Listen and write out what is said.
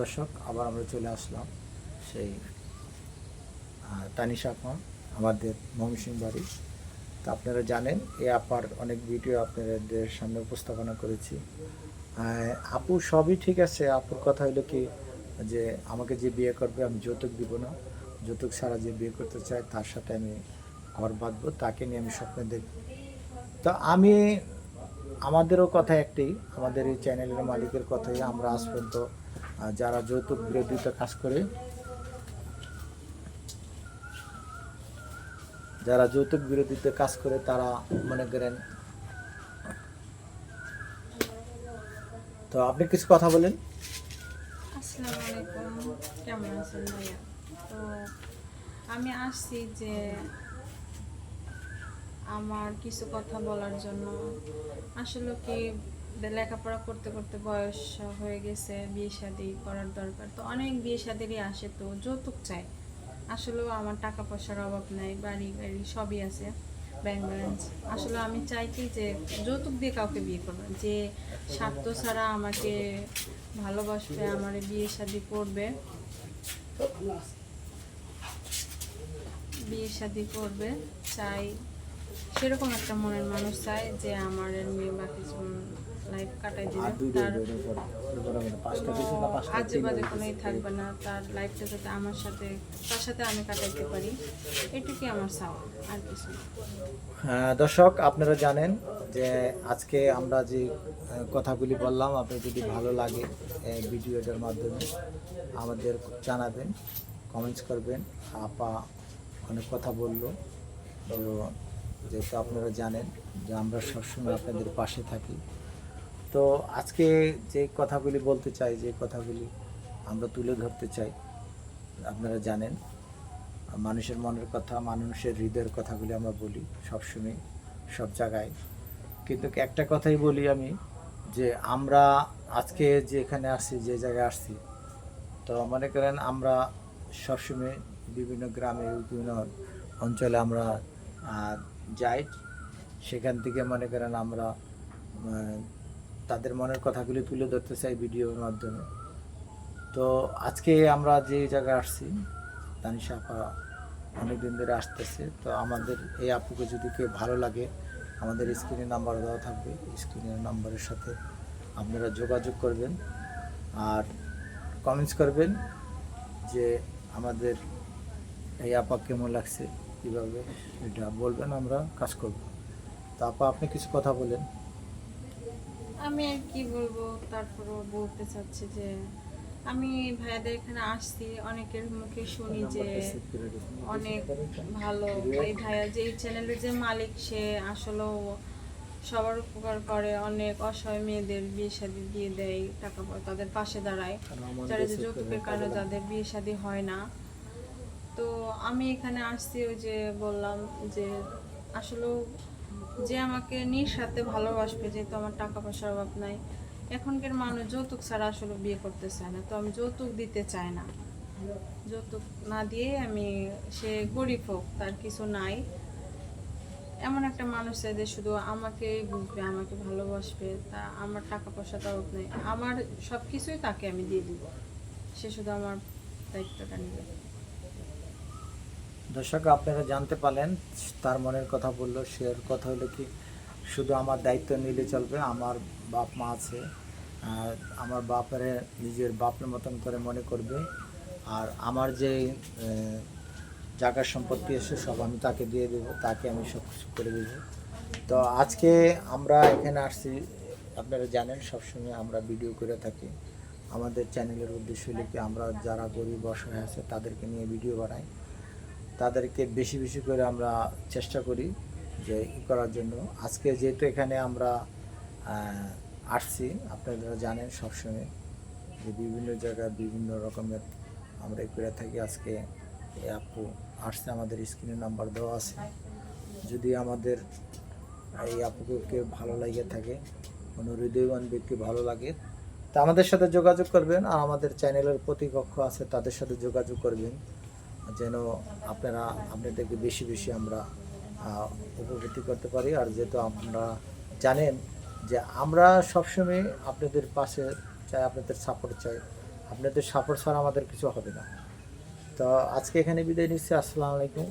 দর্শক, আবার আমরা চলে আসলাম সেই তানিশা আপা আমাদের ময়মনসিংহ বাড়ি। তো আপনারা জানেন এই আপার অনেক ভিডিও আপনাদের সামনে উপস্থাপনা করেছি। আপু সবই ঠিক আছে, আপুর কথা হলো কি, যে আমাকে যে বিয়ে করবে আমি যৌতুক দিব না। যৌতুক ছাড়া যে বিয়ে করতে চায়, তার সাথে আমি ঘর বাঁধবো, তাকে নিয়ে আমি স্বপ্ন দেখব। তো আমি, আমাদেরও কথা একটাই, আমাদের এই চ্যানেলের মালিকের কথাই আমরা আজ পর্যন্ত যারা যৌতুক বিরোধিতা কাজ করে, যারা যৌতুক বিরোধিতা কাজ করে, তারা মনে করেন, তো আপনি কিছু কথা বলেন। কেমন আছেন ভাইয়া? তো আমি আসছি যে আমার কিছু কথা বলার জন্য। আসলে কি লেখাপড়া করতে করতে বয়স হয়ে গেছে, বিয়ে শাদি করার দরকার। তো অনেক বিয়ে শাদিরই আসে তো যৌতুক চাই। আসলেও আমার টাকা পয়সার অভাব নাই, বাড়ি গাড়ি সবই আছে ব্যাংক ব্যালেন্স আসলে আমি চাই কি যে যৌতুক দিয়ে কাউকে বিয়ে করবে যে স্বার্থ ছাড়া আমাকে ভালোবাসবে, আমার বিয়ে শাদি করবে। বিয়ে শাদি করবে, চাই। সেরকম একটা মনের মানুষ চাই যে আমার মেয়ে জীবন লাইফ কাটাই তার আজে বাজে কোনোই থাকবে না। লাইফটা যাতে আমার সাথে তার সাথে আমি কাটাইতে পারি এটুকুই আমার চাওয়া আর কিছু হ্যাঁ, দর্শক আপনারা জানেন যে আজকে আমরা যে কথাগুলি বললাম আপনার যদি ভালো লাগে ভিডিওটার মাধ্যমে আমাদের জানাবেন কমেন্টস করবেন। আপা অনেক কথা বলল। তো যেহেতু আপনারা জানেন যে আমরা সবসময় আপনাদের পাশে থাকি তো আজকে যে কথাগুলি বলতে চাই, যে কথাগুলি আমরা তুলে ধরতে চাই, আপনারা জানেন, মানুষের মনের কথা, মানুষের হৃদয়ের কথাগুলি আমরা বলি সবসময়, সব জায়গায়। কিন্তু একটা কথাই বলি আমি, যে আমরা আজকে যে এখানে আসছি যে জায়গায় আসছি, তো মনে করেন আমরা সবসময় বিভিন্ন গ্রামে বিভিন্ন অঞ্চলে আমরা যাই। সেখান থেকে মনে করেন আমরা তাদের মনের কথাগুলি তুলে ধরতে চাই ভিডিওর মাধ্যমে। তো আজকে আমরা যে জায়গায় আসছি তানিশা আপা অনেকদিন ধরে আসতেছে, তো আমাদের এই আপুকে যদি কেউ ভালো লাগে, আমাদের স্ক্রিনে নাম্বার দেওয়া থাকবে, স্ক্রিনের নাম্বারের সাথে আপনারা যোগাযোগ করবেন আর কমেন্টস করবেন যে আমাদের এই আপা কেমন লাগছে, কীভাবে, এটা বলবেন, আমরা কাজ করব। তো আপা, আপনি কিছু কথা বলেন। আমি আর কি বলব তারপরও বলতে চাচ্ছি যে আমি ভাইয়াদের এখানে আসছি অনেকের মুখে শুনি যে অনেক ভালো। এই ভাইয়া যে চ্যানেলের যে মালিক সে আসলেও সবার উপকার করে অনেক অসহায় মেয়েদের বিয়ে শাদি দিয়ে দেয় টাকা পয়সা তাদের পাশে দাঁড়ায়। যারা যে যৌতুকের কারণে যাদের বিয়ে শাদি হয় না। তো আমি এখানে আসছি ওই যে বললাম যে আসলেও যে আমাকে নিজ সাথে ভালোবাসবে, যেহেতু আমার টাকা পয়সার অভাব নাই। এখনকার মানুষ যৌতুক ছাড়া আসলে বিয়ে করতে চায় না। তো আমি যৌতুক দিতে চাই না। যৌতুক না দিয়ে আমি, সে গরিব হোক, তার কিছু নাই। এমন একটা মানুষ চাই যে শুধু আমাকে বুঝবে, আমাকে ভালোবাসবে। তা আমার টাকা পয়সা অভাব নেই। আমার সব কিছুই তাকে আমি দিয়ে দিব। সে শুধু আমার দায়িত্বটা নেবে। দর্শক, আপনারা জানতে পারলেন, তার মনের কথা বলল সে কথা হলো কি, শুধু আমার দায়িত্ব নিলে চলবে, আমার বাপ মা আছে আমার বাপের নিজের বাপের মতন করে মনে করবে, আর আমার যে জায়গার সম্পত্তি এসে সব আমি তাকে দিয়ে দেবো, তাকে আমি সব কিছু করে দেবো। তো আজকে আমরা এখানে আসছি, আপনারা জানেন, সবসময় আমরা ভিডিও করে থাকি। আমাদের চ্যানেলের উদ্দেশ্য হলো কি, আমরা যারা গরিব অসহায় আছে, তাদেরকে নিয়ে ভিডিও বানাই। তাদেরকে বেশি বেশি করে আমরা চেষ্টা করি যে ই করার জন্য। আজকে যেহেতু এখানে আমরা আসছি, আপনারা জানেন সবসময় যে বিভিন্ন জায়গায় বিভিন্ন রকমের আমরা করে থাকি। আজকে আপু আসছে, আমাদের স্ক্রিনে নাম্বার দেওয়া আছে। যদি আমাদের এই আপুকে ভালো লাগে থাকে, কোনো হৃদয়বান ব্যক্তি ভালো লাগে, তা আমাদের সাথে যোগাযোগ করবেন। আর আমাদের চ্যানেলের প্রতিপক্ষ আছে, তাদের সাথে যোগাযোগ করবেন। যেন আপনারা আপনাদেরকে বেশি বেশি আমরা উপকৃত করতে পারি। আর যেহেতু আপনারা জানেন যে আমরা সবসময় আপনাদের পাশে চাই, আপনাদের সাপোর্ট চাই। আপনাদের সাপোর্ট ছাড়া আমাদের কিছু হবে না। তো আজকে এখানে বিদায় নিচ্ছি। আসসালামু আলাইকুম।